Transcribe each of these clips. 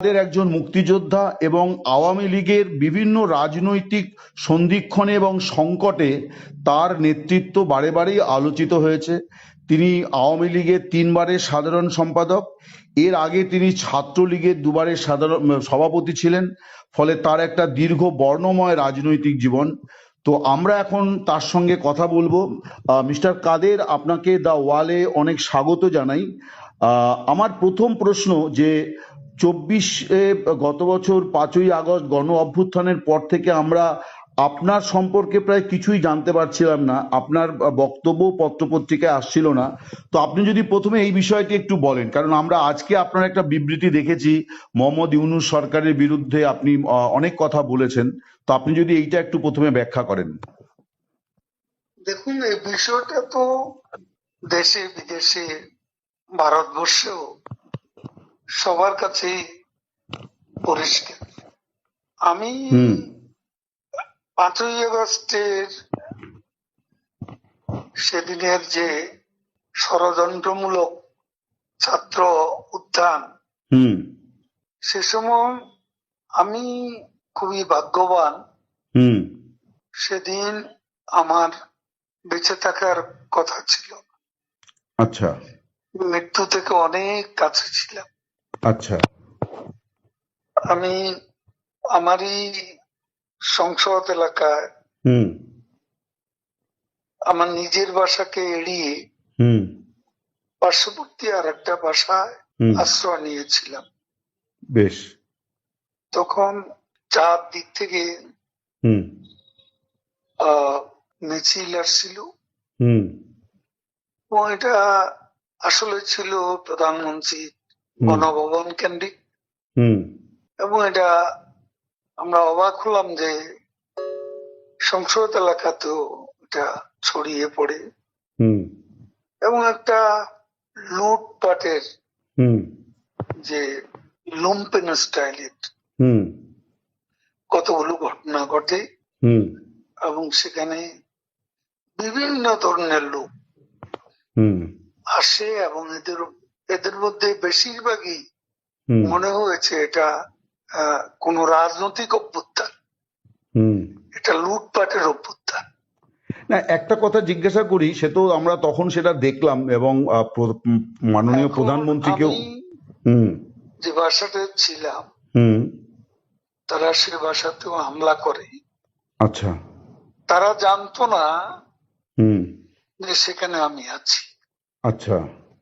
আমাদের একজন মুক্তিযোদ্ধা এবং আওয়ামী লীগের বিভিন্ন রাজনৈতিক সন্ধিক্ষণে এবং সংকটে তার নেতৃত্ব বারে বারেই আলোচিত হয়েছে। তিনি আওয়ামী লীগের তিনবারের সাধারণ সম্পাদক। এর আগে তিনি ছাত্রলীগের দুবারের সাধারণ সভাপতি ছিলেন। ফলে তার একটা দীর্ঘ বর্ণময় রাজনৈতিক জীবন। তো আমরা এখন তার সঙ্গে কথা বলব। মিস্টার কাদের, আপনাকে দা ওয়ালে অনেক স্বাগত জানাই। আমার প্রথম প্রশ্ন যে চব্বিশে গত বছর পাঁচই আগস্ট গণ অভ্যুত্থানের পর থেকে আমরা আপনার সম্পর্কে প্রায় কিছুই জানতে পারছিলাম না, আপনার বক্তব্য পত্রপত্রিকায় আসছিল না। তো আপনি যদি প্রথমে এই বিষয়টি একটু বলেন, কারণ আমরা আজকে আপনার একটা বিবৃতি দেখেছি, মোহাম্মদ ইউনুস সরকারের বিরুদ্ধে আপনি অনেক কথা বলেছেন। তো আপনি যদি এইটা একটু প্রথমে ব্যাখ্যা করেন। দেখুন, এই বিষয়টা তো দেশে বিদেশে ভারতবর্ষেও সবার কাছেই পরিষ্কার। আমি পাঁচই আগস্টের সেদিনের যে ষড়যন্ত্রমূলক ছাত্র উত্থান সে সময় আমি খুবই ভাগ্যবান। হুম। সেদিন আমার বেঁচে থাকার কথা ছিল। আচ্ছা। মৃত্যু থেকে অনেক কাছে ছিলাম। আচ্ছা। আমি আমারই সংসদ এলাকায় হুম। আমার নিজের বাসাকে এড়িয়ে হুম। পার্শ্ববর্তী আর একটা বাসায় আশ্রয় নিয়েছিলাম। বেশ। তখন চার দিক থেকে হুম। মিছিল আসছিল। হুম। এটা আসলে ছিল প্রধানমন্ত্রী। গণভবন কেন্দ্রিক এবং এটা আমরা অবাক হলাম যে সংসদ এলাকাতেও এটা ছড়িয়ে পড়ে। এবং একটা লুটপাটের যে লুম্পেন স্টাইলের হুম। কতগুলো ঘটনা ঘটে। হুম। এবং সেখানে বিভিন্ন ধরনের লোক হুম। আসে এবং এদের এদের মধ্যে বেশিরভাগই মনে হয়েছে এটা কোনো রাজনৈতিক অভ্যুত্থান। এটা লুটপাটের অভ্যুত্থান। না একটা কথা জিজ্ঞাসা করি সে তো আমরা তখন সেটা দেখলাম এবং মাননীয় প্রধানমন্ত্রীকেও যে বাসাতে ছিলাম হুম। তারা সে বাসাতেও হামলা করে। আচ্ছা। তারা জানতো না হুম। যে সেখানে আমি আছি। আচ্ছা।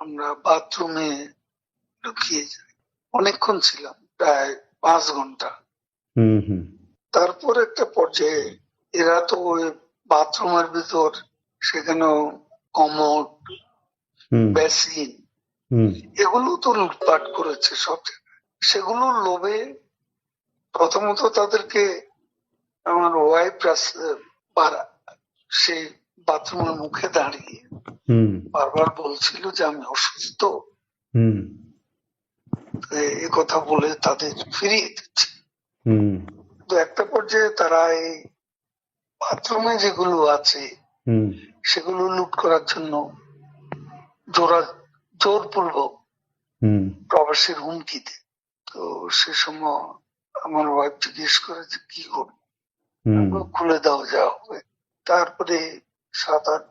আমরা বাথরুমে ঢুকিয়ে যাই। অনেকক্ষণ ছিলাম প্রায় পাঁচ ঘণ্টা। তারপর একটা পর্যায়ে এরা তো ওই বাথরুমের ভিতর সেখানেও কমট বেসিন এগুলো তো লুটপাট করেছে সব জায়গায়। সেগুলোর লোভে প্রথমত তাদেরকে আমার ওয়াইফ সেই বাথরুমের মুখে দাঁড়িয়ে বারবার বলছিল যে আমি অসুস্থ। এ- কথা বলে তাদের ফিরিয়ে দিচ্ছে। তো একটা পর্যায়ে তারা এই বাথরুমে যেগুলো আছে সেগুলো লুট করার জন্য জোরা জোরপূর্বক প্রবাসের হুমকি তো সে সময় আমার ওয়াইফ জিজ্ঞেস করে যে কি করব খুলে দাও যা হবে। তারপরে সাত আট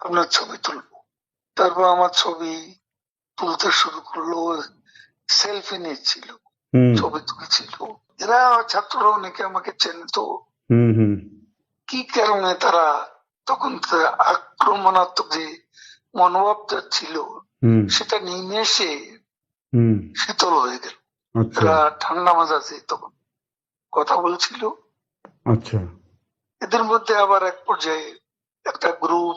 আপনার ছবি তুলবো। তারপর আমার ছবি তুলতে শুরু করল সেলফি নিচ্ছিল ছবি তুলছিল। এরা ছাত্ররা অনেকে আমাকে চেনে তো। হুম হুম। কি কারণে তারা তখন তারা আক্রমণাত্মক যে মনোভাবটা ছিল সেটা নেমে এসে শীতল হয়ে গেল। আচ্ছা। এরা ঠান্ডা মাজাজে তখন কথা বলছিল। আচ্ছা। এদের মধ্যে আবার এক পর্যায়ে একটা গ্রুপ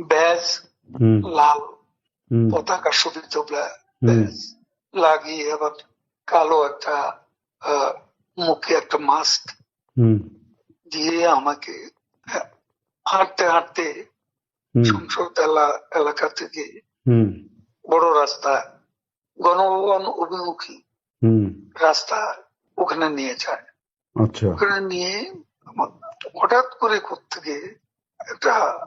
ব্যাজ লাল পতাকা শোভিত ব্যাজ লাগিয়ে আবার কালো একটা মুখে একটা মাস্ক দিয়ে আমাকে হাঁটতে হাঁটতে সংসদ এলাকা থেকে বড় রাস্তা গণভবন অভিমুখী হুম। রাস্তা ওখানে নিয়ে যায়। আচ্ছা। ওখানে নিয়ে হঠাৎ করে থেকে একটা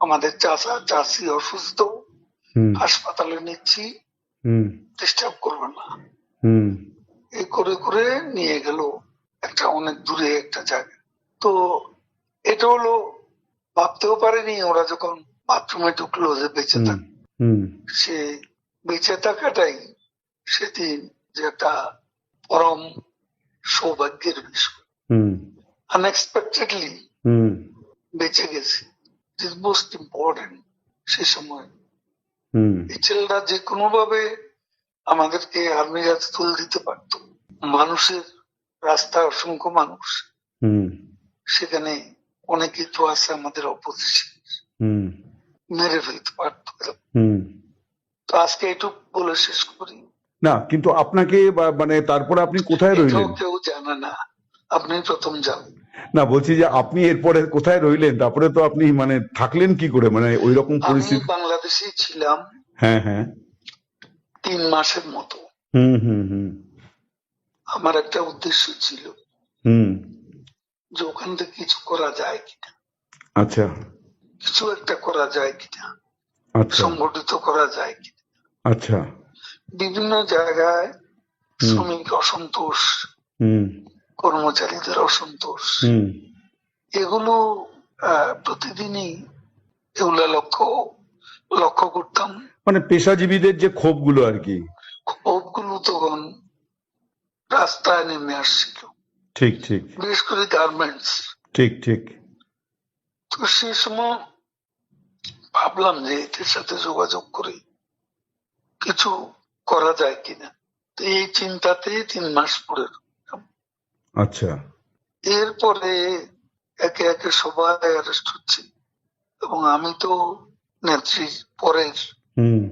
আমাদের চাচা চাষি অসুস্থ হাসপাতালে নিচ্ছি ডিস্টার্ব করবে না। এই করে করে নিয়ে গেল একটা অনেক দূরে একটা জায়গা তো এটা হলো ভাবতেও পারেনি ওরা যখন বাথরুমে ঢুকলো যে বেঁচে হুম। থাক। সে বেঁচে থাকাটাই সেদিন যে একটা পরম সৌভাগ্যের বিষয়। হুম। আনএক্সপেক্টেডলি হুম। বেঁচে গেছি। ইজ মোস্ট ইম্পর্টেন্ট সে সময়। এই ছেলেরা যে কোনো ভাবে আমাদেরকে আর্মির হাতে তুলে দিতে পারতো। মানুষের রাস্তায় অসংখ্য মানুষ। সেখানে অনেকেই তো আছে আমাদের অপোজিশন মেরে ফেলতে পারতো। তো আজকে এটুকু বলে শেষ করি। না কিন্তু আপনাকে মানে তারপরে আপনি কোথায় রইলেন? কেউ জানে না। আপনি প্রথম যান। না বলছি যে আপনি এরপরে কোথায় রইলেন? তারপরে তো আপনি মানে থাকলেন কি করে? মানে ওই রকম পরিস্থিতি বাংলাদেশে ছিলাম হ্যাঁ হ্যাঁ। তিন মাসের মতো। হুম হুম হুম। আমার একটা উদ্দেশ্য ছিল হুম। যে ওখান থেকে কিছু করা যায় কিনা। আচ্ছা। কিছু একটা করা যায় কিনা। আচ্ছা। সংগঠিত করা যায় কিনা। আচ্ছা। বিভিন্ন জায়গায় শ্রমিক অসন্তোষ হুম। কর্মচারীদের অসন্তোষ এগুলো প্রতিদিনই এগুলা লক্ষ্য লক্ষ্য করতাম। মানে পেশাজীবীদের যে ক্ষোভগুলো আর কি। ক্ষোভগুলো তখন রাস্তায় নেমে আসছিল। ঠিক ঠিক। বিশেষ করে গার্মেন্টস ঠিক ঠিক। তো সেই সময় ভাবলাম যে এদের সাথে যোগাযোগ করে কিছু করা যায় কিনা। তো এই চিন্তাতে তিন মাস পরে। আচ্ছা। এরপরে একে একে সবাই অ্যারেস্ট হচ্ছে। এবং আমি তো নেত্রী পরের হুম।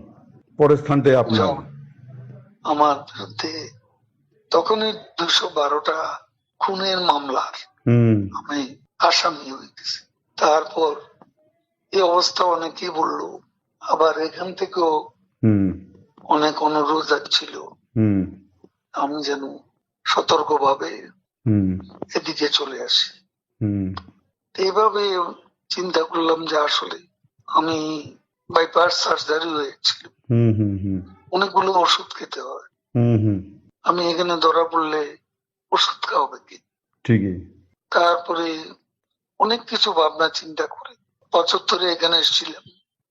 পরের স্থানটায় আপনার? আমার বিরুদ্ধে। তখনই দুশো বারোটা খুনের মামলার হুম। আমি আসামি হয়ে গেছি তারপর এই অবস্থা অনেকেই বলল আবার এখান থেকেও হুম। অনেক অনুরোধ ছিল হুম। আমি যেন সতর্কভাবে এদিকে চলে আসি। এইভাবে চিন্তা করলাম যে আসলে আমি বাইপাস সার্জারি হয়েছিল। অনেকগুলো ওষুধ খেতে হয়। আমি এখানে ধরা পড়লে ওষুধ খাওয়াবে কি? ঠিকই। তারপরে অনেক কিছু ভাবনা চিন্তা করে পঁচাত্তরে এখানে এসেছিলাম।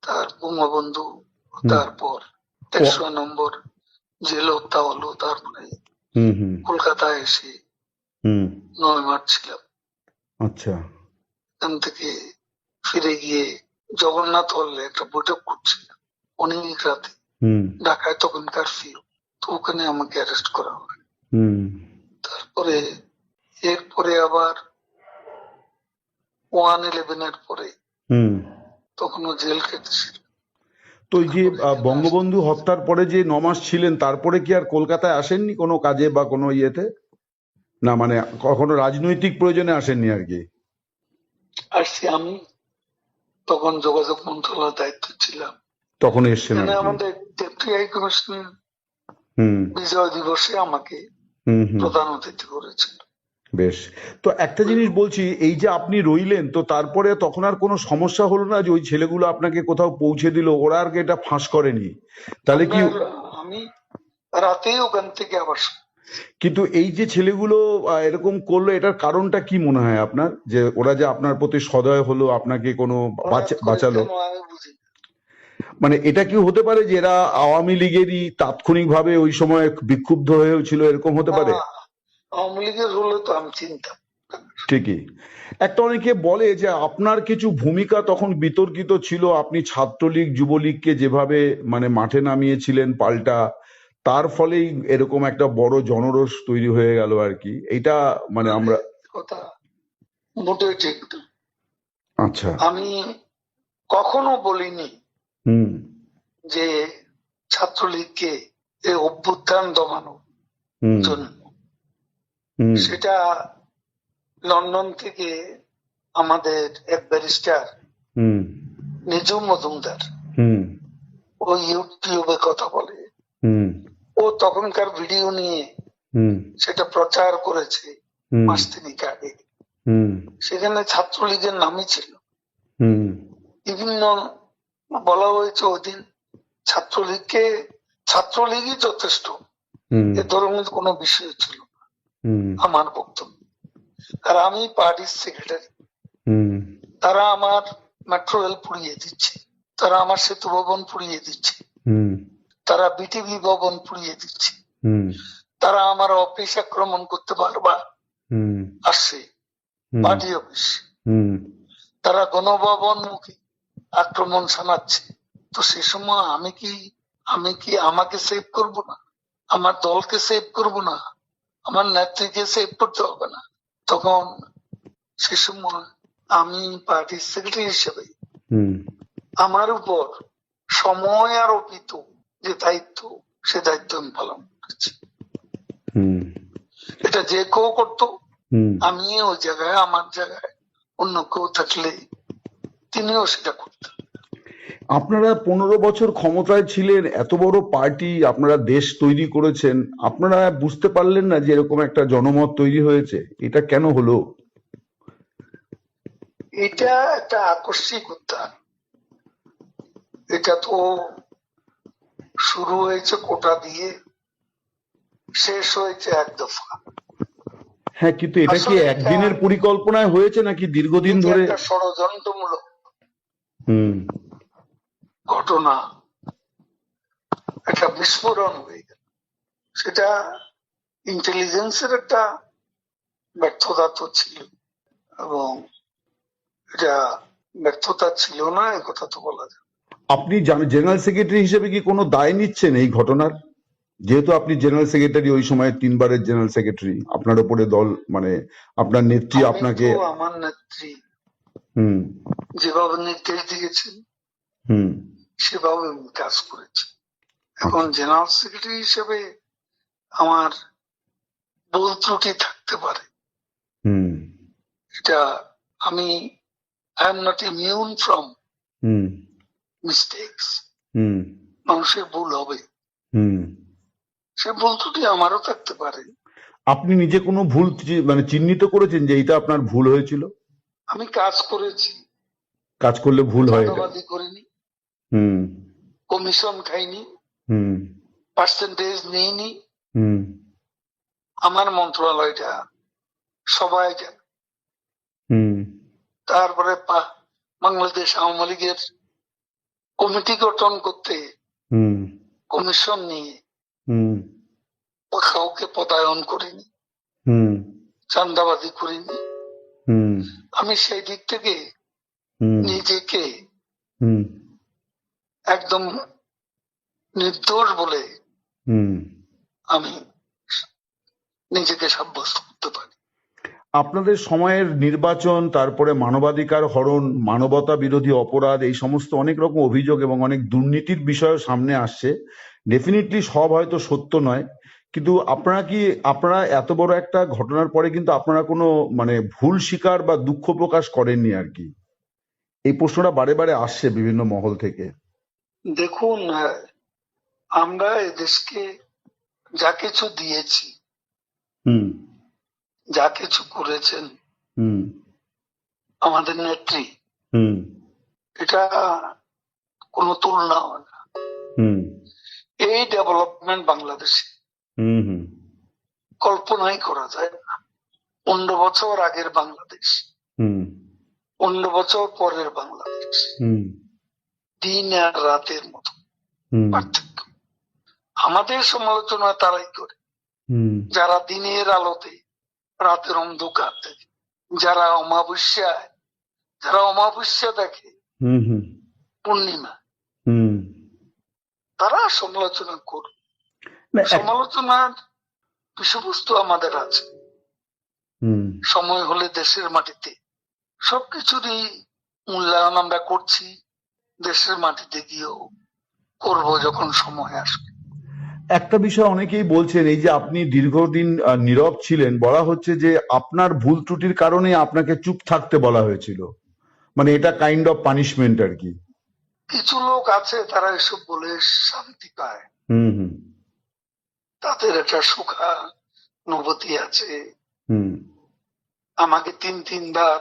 তার বঙ্গবন্ধু তারপর একশো নম্বর জেল হত্যা হলো তারপরে কলকাতায় এসে হুম। নয় মার্চ ছিলাম। আচ্ছা। এখান থেকে ফিরে গিয়ে জগন্নাথ হলে একটা বৈঠক করছিলাম অনেক রাতে। ঢাকায় তখন কারফিউ তো ওখানে আমাকে অ্যারেস্ট করা হয়। তারপরে এরপরে আবার ওয়ান ইলেভেন এর পরে হুম। তখনও জেল কেটেছিল তো এই যে বঙ্গবন্ধু হত্যার পরে যে ন মাস ছিলেন তারপরে কি আর কলকাতায় আসেননি কোনো কাজে বা কোনো ইয়েতে? না মানে কখনো রাজনৈতিক প্রয়োজনে আসেননি আর কি? আসছি আমি তখন যোগাযোগ মন্ত্রণালয়ের দায়িত্ব ছিলাম। তখন কি? আমাদের ডেপুটি হাই কমিশনার বিজয় দিবসে আমাকে প্রধান অতিথি করেছিল বেশ। তো একটা জিনিস বলছি এই যে আপনি রইলেন তো তারপরে তখন আর কোনো সমস্যা হলো না যে ওই ছেলেগুলো আপনাকে কোথাও পৌঁছে দিল ওরা আর কি এটা ফাঁস করেনি? তাহলে কি আমি রাতেই ওখান থেকে আবার কিন্তু এই যে ছেলেগুলো এরকম করল এটার কারণটা কি মনে হয় আপনার? যে ওরা যে আপনার প্রতি সদয় হলো আপনাকে কোনো বাঁচা- বাঁচালো। মানে এটা কি হতে পারে যে এরা আওয়ামী লীগেরই তাৎক্ষণিকভাবে ওই সময় বিক্ষুব্ধ হয়েছিল এরকম হতে পারে? আওয়ামী লীগের হলে তো আমি চিন্তা ঠিকই। একটা অনেকে বলে যে আপনার কিছু ভূমিকা তখন বিতর্কিত ছিল আপনি ছাত্রলীগ যুবলীগকে যেভাবে মানে মাঠে নামিয়েছিলেন পাল্টা তার ফলেই এরকম একটা বড় জনরোষ তৈরি হয়ে গেল আর কি। এটা মানে আমরা কথা মোটেই ঠিক আচ্ছা। আমি কখনো বলিনি হুম। যে ছাত্রলীগকে এই অভ্যুত্থান দমানো হুম। জন্য। সেটা লন্ডন থেকে আমাদের এক ব্যারিস্টার হুম। নিজু মজুমদার হুম। ও ইউটিউবে কথা বলে। তখনকার ভিডিও নিয়ে সেটা প্রচার করেছে মাস তিনিক আগে। সেখানে ছাত্রলীগের নামই ছিল। বিভিন্ন বলা হয়েছে ওদিন ছাত্রলীগকে ছাত্রলীগই যথেষ্ট। এ ধরনের কোনো বিষয় ছিল না। আমার বক্তব্য। আর আমি পার্টির সেক্রেটারি। হুম। তারা আমার মেট্রো রেল পুড়িয়ে দিচ্ছে। তারা আমার সেতু ভবন পুড়িয়ে দিচ্ছে। তারা বিটিভি ভবন পুড়িয়ে দিচ্ছে। তারা আমার অফিস আক্রমণ করতে পারবা? আসছে পার্টি অফিস। তারা গণভবন মুখী আক্রমণ শানাচ্ছে তো সে সময় আমি কি আমি কি আমাকে সেভ করব না? আমার দলকে সেভ করব না? আমার নেত্রীকে সেভ করতে হবে না? তখন সে সময় আমি পার্টির সেক্রেটারি হিসেবে হুম। আমার উপর সময় আরোপিত যে দায়িত্ব সে দায়িত্ব আমি পালন করেছি। এটা যে কেউ করতো আমি ওই জায়গায় আমার জায়গায় অন্য কেউ থাকলে তিনিও সেটা করতেন। আপনারা পনেরো বছর ক্ষমতায় ছিলেন এত বড় পার্টি আপনারা দেশ তৈরি করেছেন আপনারা বুঝতে পারলেন না যে এরকম একটা জনমত তৈরি হয়েছে? এটা কেন হলো? এটা একটা আকস্মিক উত্থান এটা তো শুরু হয়েছে কোটা দিয়ে শেষ হয়েছে এক দফা। হ্যাঁ কিন্তু এটা কি একদিনের পরিকল্পনায় হয়েছে নাকি দীর্ঘদিন ধরে? একটা ষড়যন্ত্রমূলক হুম। ঘটনা। একটা বিস্ফোরণ হয়ে গেল। সেটা ইন্টেলিজেন্সের একটা ব্যর্থতা তো ছিল এবং এটা ব্যর্থতা ছিল না কথা তো বলা যায়। আপনি জেনারেল সেক্রেটারি হিসেবে কি কোনো দায় নিচ্ছেন এই ঘটনার? যেহেতু আপনি জেনারেল সেক্রেটারি ওই সময় তিনবারের জেনারেল সেক্রেটারি। আপনার উপরে দল মানে আপনার নেত্রী আপনাকে আমার নেত্রী। হুম। যেভাবে নির্দেশ দিয়েছেন হুম। সেভাবে আমি কাজ করেছি এখন জেনারেল সেক্রেটারি হিসেবে আমার ভুল ত্রুটি থাকতে পারে। হুম। এটা আমি I am not immune from hmm. Mistakes মানুষের ভুল হবে। সে ভুল ত্রুটি আমারও থাকতে পারে। আপনি নিজে কোনো ভুল মানে চিহ্নিত করেছেন যে এইটা আপনার ভুল হয়েছিল? আমি কাজ করেছি। কাজ করলে ভুল হয় করিনি। হুম। কমিশন খাইনি। হুম। পার্সেন্টেজ নিইনি। হুম। আমার মন্ত্রণালয়টা সবাই জানে। হুম। তারপরে পা- বাংলাদেশ আওয়ামী লীগের কমিটি গঠন করতে কমিশন নিয়ে কাউকে পদায়ন করিনি চান্দাবাজি করিনি। আমি সেই দিক থেকে নিজেকে একদম নির্দোষ বলে হুম। আমি নিজেকে সাব্যস্ত করতে পারি। আপনাদের সময়ের নির্বাচন তারপরে মানবাধিকার হরণ মানবতা বিরোধী অপরাধ এই সমস্ত অনেক রকম অভিযোগ এবং অনেক দুর্নীতির বিষয়ও সামনে আসছে। ডেফিনেটলি সব হয়তো সত্য নয় কিন্তু আপনারা কি আপনারা এত বড় একটা ঘটনার পরে কিন্তু আপনারা কোনো মানে ভুল স্বীকার বা দুঃখ প্রকাশ করেননি আর কি? এই প্রশ্নটা বারে বারে আসছে বিভিন্ন মহল থেকে। দেখুন আমরা এদেশকে যা কিছু দিয়েছি হুম। যা কিছু করেছেন আমাদের নেত্রী এটা কোনো তুলনা হয় না। এই ডেভেলপমেন্ট বাংলাদেশে কল্পনাই করা যায় না। পনেরো বছর আগের বাংলাদেশ হুম। পনেরো বছর পরের বাংলাদেশ হুম। দিন আর রাতের মতো পার্থক্য। আমাদের সমালোচনা তারাই করে। হুম। যারা দিনের আলোতে রাতের অন্ধকার দেখে। যারা অমাবস্যায় যারা অমাবস্যা দেখে পূর্ণিমা তারা সমালোচনা করবে সমালোচনার বিষয়বস্তু আমাদের আছে। হুম। সময় হলে দেশের মাটিতে সবকিছুরই মূল্যায়ন আমরা করছি। দেশের মাটিতে গিয়েও করব যখন সময় আসবে। একটা বিষয় অনেকেই বলছেন এই যে আপনি দীর্ঘদিন নীরব ছিলেন বলা হচ্ছে যে আপনার ভুল ত্রুটির কারণে আপনাকে চুপ থাকতে বলা হয়েছিল। মানে এটা কাইন্ড অফ পানিশমেন্ট আর কি। কিছু লোক আছে তারা এসব বলে শান্তি পায়। হুম হুম। তাদের একটা সুখা অনুভূতি আছে। হুম। আমাকে তিন তিনবার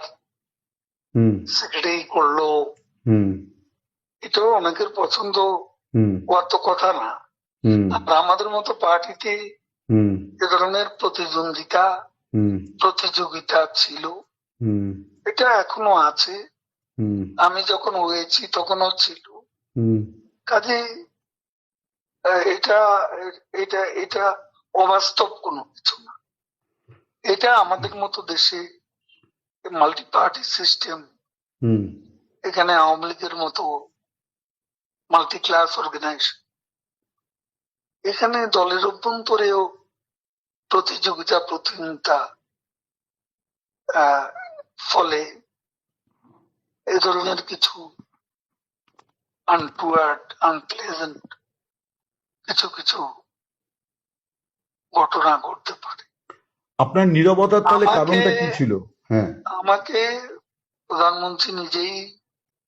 হুম। সেক্রেটারি করল। হুম। এটাও অনেকের পছন্দ। হুম। হওয়ার তো কথা না। আর আমাদের মতো পার্টিতে এ ধরনের প্রতিদ্বন্দ্বিতা হুম। প্রতিযোগিতা ছিল। এটা এখনও আছে। আমি যখন হয়েছি তখনও ছিল। কাজে এটা এটা এটা অবাস্তব কোনো কিছু না। এটা আমাদের মতো দেশে মাল্টি পার্টি সিস্টেম হুম। এখানে আওয়ামী লীগের মতো মাল্টি ক্লাস অর্গানাইজেশন এখানে দলের অভ্যন্তরেও প্রতিযোগিতা প্রতিযোগিতা ফলে এ ধরনের কিছু আনটুয়ার্ড আনপ্লেজেন্ট কিছু কিছু ঘটনা ঘটতে পারে। আপনার নীরবতার তাহলে কারণটা কি ছিল? হ্যাঁ। আমাকে প্রধানমন্ত্রী নিজেই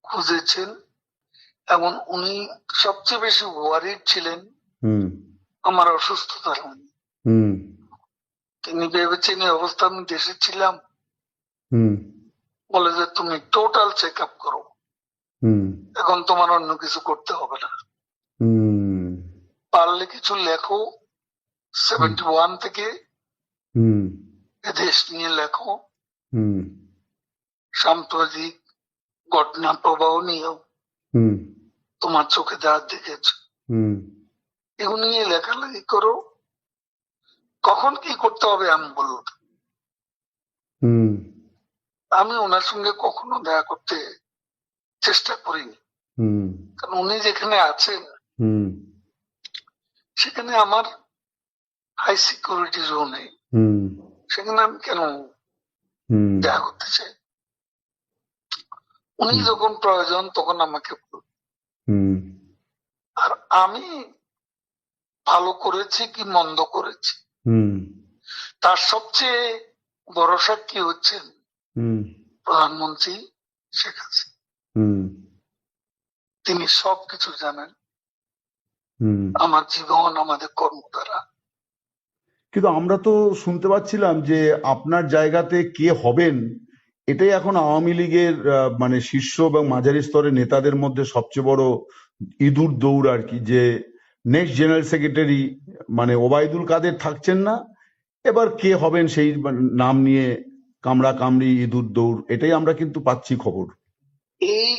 খুঁজেছেন এবং উনি সবচেয়ে বেশি ওয়ারিড ছিলেন আমার অসুস্থতার। তিনি ভেবেছেন এই অবস্থা আমি দেশে ছিলাম। বলে যে তুমি টোটাল চেক আপ করো এখন তোমার অন্য কিছু করতে হবে না। পারলে কিছু লেখো। সেভেন্টি ওয়ান থেকে দেশ নিয়ে লেখো। হুম। সাম্প্রতিক ঘটনা প্রবাহ নিয়েও তোমার চোখে যা দেখেছ। হুম। এগুলো নিয়ে লেখালেখি করো। কখন কি করতে হবে আমি বলব আমি ওনার সঙ্গে কখনো দেখা করতে চেষ্টা করিনি। কারণ উনি যেখানে আছেন সেখানে আমার হাই সিকিউরিটি জোনে হুম। সেখানে আমি কেন দেখা করতে চাই? উনি যখন প্রয়োজন তখন আমাকে আর আমি ভালো করেছি কি মন্দ করেছি? তার সবচেয়ে বড় সাক্ষী হচ্ছেন প্রধানমন্ত্রী শেখ হাসিনা। তিনি সবকিছু জানেন। আমার জীবন আমাদের কর্ম দ্বারা কিন্তু আমরা তো শুনতে পাচ্ছিলাম যে আপনার জায়গাতে কে হবেন এটাই এখন আওয়ামী লীগের মানে শীর্ষ এবং মাঝারি স্তরের নেতাদের মধ্যে সবচেয়ে বড় ইঁদুর দৌড় আর কি যে নেক্সট জেনারেল সেক্রেটারি মানে ওবায়দুল কাদের থাকছেন না, এবার কে হবেন সেই নাম নিয়ে কামড়া কামড়ি ইঁদুর দৌড়, এটাই আমরা কিন্তু পাচ্ছি খবর। এই